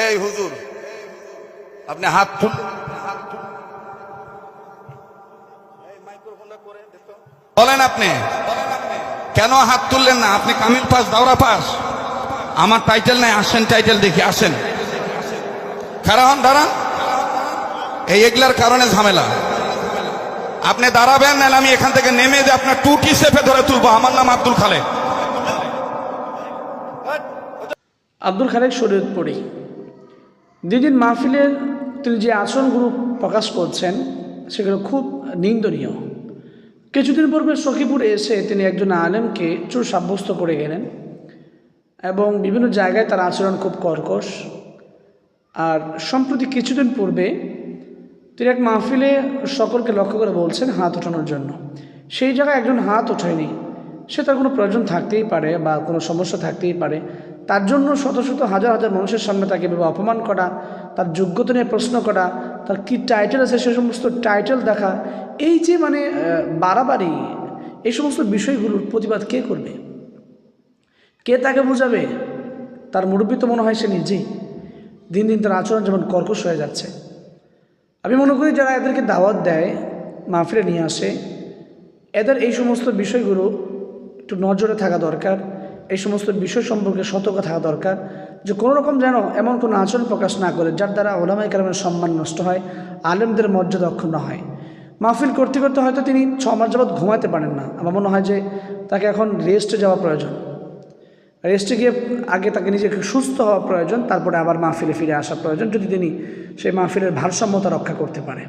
এই হুজুর, আপনি হাত তুল। বলেন আপনি, কেন হাত তুললেন না? আপনি কামিল পাস, দাওরা পাস। আমার টাইটেল নাই, আসেন টাইটেল দেখি, আসেন। খারা হন, দাঁড়ান। এই এগুলার কারণে ঝামেলা। আপনি দাঁড়াবেন না আমি এখান থেকে নেমে যে আপনার টুটি সেপে ধরে তুলবো। আমার নাম আব্দুল খালেক। আব্দুল খালেক শরীয়তপুরি। দিদিন মাহফিলের তিনি যে আচরণগুলো প্রকাশ করছেন সেগুলো খুব নিন্দনীয়। কিছুদিন পূর্বে সখীপুরে এসে তিনি একজন আলেমকে চোর সাব্যস্ত করে গেলেন এবং বিভিন্ন জায়গায় তার আচরণ খুব কর্কশ। আর সম্প্রতি কিছুদিন পূর্বে তিনি এক মাহফিলে সকলকে লক্ষ্য করে বলছেন হাত ওঠানোর জন্য। সেই জায়গায় একজন হাত ওঠেনি সে তার কোনো প্রয়োজন থাকতেই পারে বা কোনো সমস্যা থাকতেই পারে। তার জন্য শত শত হাজার হাজার মানুষের সামনে তাকে এভাবে অপমান করা, তার যোগ্যতা নিয়ে প্রশ্ন করা, তার কী টাইটেল আছে সে সমস্ত টাইটেল দেখা, এই যে মানে বাড়াবাড়ি, এই সমস্ত বিষয়গুলোর প্রতিবাদ কে করবে? কে তাকে বোঝাবে? তার মুরব্বী তো মনে হয় সে নিজেই। দিন দিন তার আচরণ যেমন কর্কশ হয়ে যাচ্ছে। আমি মনে করি যারা এদেরকে দাওয়াত দেয়, মাহফিলে নিয়ে আসে, এদের এই সমস্ত বিষয়গুলো একটু নজরে থাকা দরকার। এই সমস্ত বিষয় সম্পর্কে সতর্ক থাকা দরকার যে কোনো রকম যেন এমন কোনো আচরণ প্রকাশ না করে, যার দ্বারা ওলামাই কালামের সম্মান নষ্ট হয়, আলেমদের মর্যাদা অক্ষুণ্ণ হয়। মাহফিল করতে করতে হয়তো তিনি ছ মাস যাবৎ ঘুমাতে পারেন না। আমার মনে হয় যে তাকে এখন রেস্টে যাওয়া প্রয়োজন। রেস্টে গিয়ে আগে তাকে নিজেকে সুস্থ হওয়া প্রয়োজন, তারপরে আবার মাহফিলে ফিরে আসা প্রয়োজন, যদি তিনি সেই মাহফিলের ভারসাম্যতা রক্ষা করতে পারে।